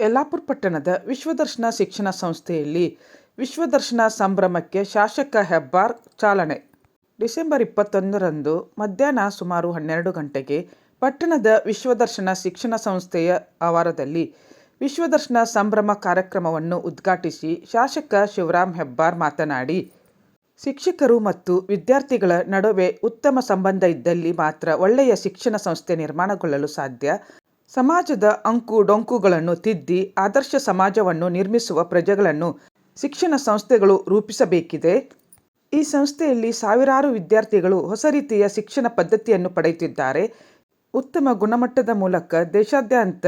ಯಲ್ಲಾಪುರ ಪಟ್ಟಣದ ವಿಶ್ವದರ್ಶನ ಶಿಕ್ಷಣ ಸಂಸ್ಥೆಯಲ್ಲಿ ವಿಶ್ವದರ್ಶನ ಸಂಭ್ರಮಕ್ಕೆ ಶಾಸಕ ಹೆಬ್ಬಾರ್ ಚಾಲನೆ. ಡಿಸೆಂಬರ್ ಇಪ್ಪತ್ತೊಂದರಂದು ಮಧ್ಯಾಹ್ನ ಸುಮಾರು ಹನ್ನೆರಡು ಗಂಟೆಗೆ ಪಟ್ಟಣದ ವಿಶ್ವದರ್ಶನ ಶಿಕ್ಷಣ ಸಂಸ್ಥೆಯ ಆವಾರದಲ್ಲಿ ವಿಶ್ವದರ್ಶನ ಸಂಭ್ರಮ ಕಾರ್ಯಕ್ರಮವನ್ನು ಉದ್ಘಾಟಿಸಿ ಶಾಸಕ ಶಿವರಾಮ್ ಹೆಬ್ಬಾರ್ ಮಾತನಾಡಿ, ಶಿಕ್ಷಕರು ಮತ್ತು ವಿದ್ಯಾರ್ಥಿಗಳ ನಡುವೆ ಉತ್ತಮ ಸಂಬಂಧ ಇದ್ದಲ್ಲಿ ಮಾತ್ರ ಒಳ್ಳೆಯ ಶಿಕ್ಷಣ ಸಂಸ್ಥೆ ನಿರ್ಮಾಣಗೊಳ್ಳಲು ಸಾಧ್ಯ. ಸಮಾಜದ ಅಂಕು ಡೊಂಕುಗಳನ್ನು ತಿದ್ದಿ ಆದರ್ಶ ಸಮಾಜವನ್ನು ನಿರ್ಮಿಸುವ ಪ್ರಜೆಗಳನ್ನು ಶಿಕ್ಷಣ ಸಂಸ್ಥೆಗಳು ರೂಪಿಸಬೇಕಿದೆ. ಈ ಸಂಸ್ಥೆಯಲ್ಲಿ ಸಾವಿರಾರು ವಿದ್ಯಾರ್ಥಿಗಳು ಹೊಸ ರೀತಿಯ ಶಿಕ್ಷಣ ಪದ್ಧತಿಯನ್ನು ಪಡೆಯುತ್ತಿದ್ದಾರೆ. ಉತ್ತಮ ಗುಣಮಟ್ಟದ ಮೂಲಕ ದೇಶಾದ್ಯಂತ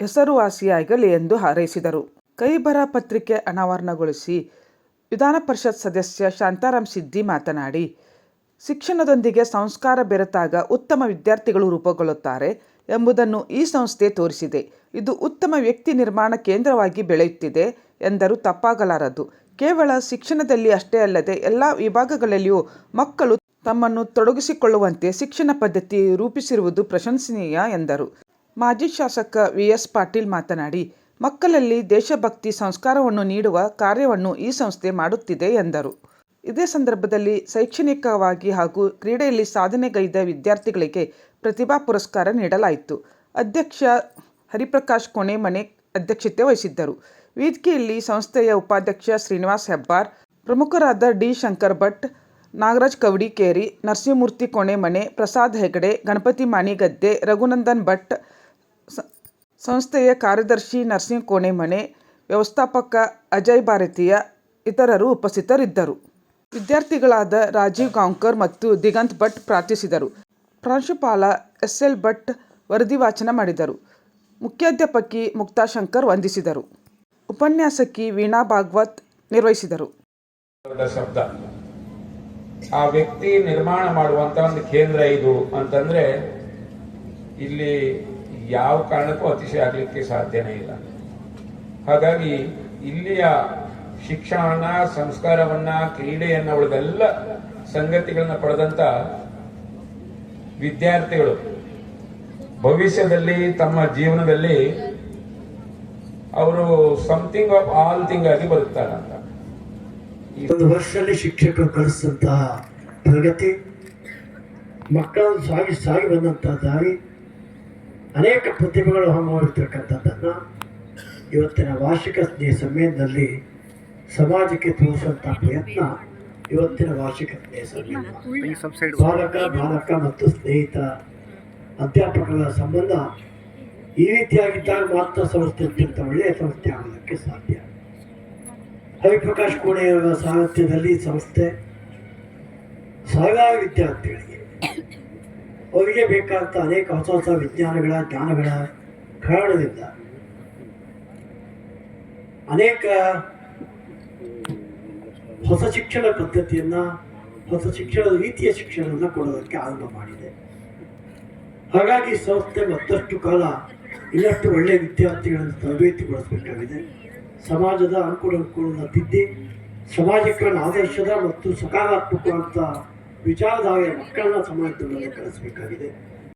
ಹೆಸರುವಾಸಿಯಾಗಲಿ ಎಂದು ಹಾರೈಸಿದರು. ಕೈಬರ ಪತ್ರಿಕೆ ಅನಾವರಣಗೊಳಿಸಿ ವಿಧಾನ ಪರಿಷತ್ ಸದಸ್ಯ ಶಾಂತಾರಾಮ್ ಸಿದ್ದಿ ಮಾತನಾಡಿ ಶಿಕ್ಷಣದೊಂದಿಗೆ ಸಂಸ್ಕಾರ ಬೆರೆತಾಗ ಉತ್ತಮ ವಿದ್ಯಾರ್ಥಿಗಳು ರೂಪುಗೊಳ್ಳುತ್ತಾರೆ ಎಂಬುದನ್ನು ಈ ಸಂಸ್ಥೆ ತೋರಿಸಿದೆ. ಇದು ಉತ್ತಮ ವ್ಯಕ್ತಿ ನಿರ್ಮಾಣ ಕೇಂದ್ರವಾಗಿ ಬೆಳೆಯುತ್ತಿದೆ ಎಂದರೂ ತಪ್ಪಾಗಲಾರದು. ಕೇವಲ ಶಿಕ್ಷಣದಲ್ಲಿ ಅಷ್ಟೇ ಅಲ್ಲದೆ ಎಲ್ಲ ವಿಭಾಗಗಳಲ್ಲಿಯೂ ಮಕ್ಕಳು ತಮ್ಮನ್ನು ತೊಡಗಿಸಿಕೊಳ್ಳುವಂತೆ ಶಿಕ್ಷಣ ಪದ್ಧತಿ ರೂಪಿಸಿರುವುದು ಪ್ರಶಂಸನೀಯ ಎಂದರು. ಮಾಜಿ ಶಾಸಕ ವಿ ಎಸ್ ಪಾಟೀಲ್ ಮಾತನಾಡಿ, ಮಕ್ಕಳಲ್ಲಿ ದೇಶಭಕ್ತಿ ಸಂಸ್ಕಾರವನ್ನು ನೀಡುವ ಕಾರ್ಯವನ್ನು ಈ ಸಂಸ್ಥೆ ಮಾಡುತ್ತಿದೆ ಎಂದರು. ಇದೇ ಸಂದರ್ಭದಲ್ಲಿ ಶೈಕ್ಷಣಿಕವಾಗಿ ಹಾಗೂ ಕ್ರೀಡೆಯಲ್ಲಿ ಸಾಧನೆಗೈದ ವಿದ್ಯಾರ್ಥಿಗಳಿಗೆ ಪ್ರತಿಭಾ ಪುರಸ್ಕಾರ ನೀಡಲಾಯಿತು. ಅಧ್ಯಕ್ಷ ಹರಿಪ್ರಕಾಶ್ ಕೊನೆಮನೆ ಅಧ್ಯಕ್ಷತೆ ವಹಿಸಿದ್ದರು. ವೇದಿಕೆಯಲ್ಲಿ ಸಂಸ್ಥೆಯ ಉಪಾಧ್ಯಕ್ಷ ಶ್ರೀನಿವಾಸ್ ಹೆಬ್ಬಾರ್, ಪ್ರಮುಖರಾದ ಡಿ. ಶಂಕರ್ ಭಟ್, ನಾಗರಾಜ್ ಕವಡಿಕೇರಿ, ನರಸಿಂಹಮೂರ್ತಿ ಕೋಣೆಮನೆ, ಪ್ರಸಾದ್ ಹೆಗಡೆ, ಗಣಪತಿ ಮಾನಿಗದ್ದೆ ರಘುನಂದನ್ ಭಟ್ ಸಂಸ್ಥೆಯ ಕಾರ್ಯದರ್ಶಿ ನರಸಿಂಹ ಕೋಣೆಮನೆ, ವ್ಯವಸ್ಥಾಪಕ ಅಜಯ್ ಭಾರತೀಯ, ಇತರರು ಉಪಸ್ಥಿತರಿದ್ದರು. ವಿದ್ಯಾರ್ಥಿಗಳಾದ ರಾಜೀವ್ ಗಾಂವ್ಕರ್ ಮತ್ತು ದಿಗಂತ್ ಭಟ್ ಪ್ರಾರ್ಥಿಸಿದರು. ಪ್ರಾಂಶುಪಾಲ ಎಸ್ ಎಲ್ ಭಟ್ ವರದಿ ವಾಚನ ಮಾಡಿದರು. ಮುಖ್ಯಾಧ್ಯಾಪಕಿ ಮುಕ್ತಾ ಶಂಕರ್ ವಂದಿಸಿದರು. ಉಪನ್ಯಾಸಕಿ ವೀಣಾ ಭಾಗವತ್ ನಿರ್ವಹಿಸಿದರು. ಆ ವ್ಯಕ್ತಿ ನಿರ್ಮಾಣ ಮಾಡುವಂತ ಒಂದು ಕೇಂದ್ರ ಇದು ಅಂತಂದ್ರೆ ಇಲ್ಲಿ ಯಾವ ಕಾರಣಕ್ಕೂ ಅತಿಶಯ ಆಗ್ಲಿಕ್ಕೆ ಸಾಧ್ಯನೇ ಇಲ್ಲ. ಹಾಗಾಗಿ ಇಲ್ಲಿಯ ಶಿಕ್ಷಣ, ಸಂಸ್ಕಾರವನ್ನ, ಕ್ರೀಡೆಯನ್ನ, ಉಳಿದೆಲ್ಲ ಸಂಗತಿಗಳನ್ನ ಪಡೆದಂತ ವಿದ್ಯಾರ್ಥಿಗಳು ಭವಿಷ್ಯದಲ್ಲಿ, ತಮ್ಮ ಜೀವನದಲ್ಲಿ ಅವರು ಸಮಥಿಂಗ್ ಆಫ್ ಆಲ್ ಥಿಂಗ್ ಆಗಿ ಅಂತ ಈ ಒಂದು ವರ್ಷದಲ್ಲಿ ಶಿಕ್ಷಕರು ಕಲಿಸಿದಂತಹ ಪ್ರಗತಿ ಮಕ್ಕಳನ್ನು ಸಾಗಿ ಸಾಗಿ ಬಂದಂತಹ ದಾರಿ, ಅನೇಕ ಪ್ರತಿಭೆಗಳು ಹೊಮ್ಮೋಡಿರ್ತಕ್ಕಂಥದ್ದನ್ನು ಇವತ್ತಿನ ವಾರ್ಷಿಕ ಸ್ನೇಹ ಸಮಾಜಕ್ಕೆ ತೋರಿಸುವಂತಹ ಪ್ರಯತ್ನ ಇವತ್ತಿನ ವಾರ್ಷಿಕ ಸ್ನೇಹ ಸಮ್ಮೇಳನ ಬಾಲಕ ಬಾಲಕ ಮತ್ತು ಸ್ನೇಹಿತ ಅಧ್ಯಾಪಕರ ಸಂಬಂಧ ಈ ರೀತಿಯಾಗಿದ್ದಾಗ ಮಾತ್ರ ಸಂಸ್ಥೆ ಅತ್ಯಂತ ಒಳ್ಳೆಯ ಸಂಸ್ಥೆ ಆಗೋದಕ್ಕೆ ಸಾಧ್ಯ. ಹರಿಪ್ರಕಾಶ್ ಕೋಣೆಯವರ ಸಾಹಿತ್ಯದಲ್ಲಿ ಸಂಸ್ಥೆ ಸಾವಿರಾರು ವಿದ್ಯಾರ್ಥಿಗಳಿಗೆ ಅವರಿಗೆ ಬೇಕಾದಂಥ ಅನೇಕ ಹೊಸ ಹೊಸ ವಿಜ್ಞಾನಗಳ ಜ್ಞಾನಗಳ ಕಾರಣದಿಂದ ಅನೇಕ ಹೊಸ ಶಿಕ್ಷಣ ಪದ್ಧತಿಯನ್ನ, ಹೊಸ ಶಿಕ್ಷಣ ರೀತಿಯ ಶಿಕ್ಷಣವನ್ನು ಕೊಡೋದಕ್ಕೆ ಆರಂಭ ಮಾಡಿದೆ. ಹಾಗಾಗಿ ಸಂಸ್ಥೆ ಮತ್ತಷ್ಟು ಕಾಲ ಇನ್ನಷ್ಟು ಒಳ್ಳೆಯ ವಿದ್ಯಾರ್ಥಿಗಳನ್ನು ತರಬೇತಿಗೊಳಿಸಬೇಕಾಗಿದೆ. ಸಮಾಜದ ಅನುಕೂಲಗಳನ್ನು ತಿದ್ದಿ ಸಮಾಜಕ್ಕೆ ಒಂದು ಆದರ್ಶದ ಮತ್ತು ಸಕಾರಾತ್ಮಕವಾದಂಥ ವಿಚಾರಧಾರೆಯ ಮಕ್ಕಳನ್ನ ಸಮಾಜದಲ್ಲಿ ಕಲಿಸಬೇಕಾಗಿದೆ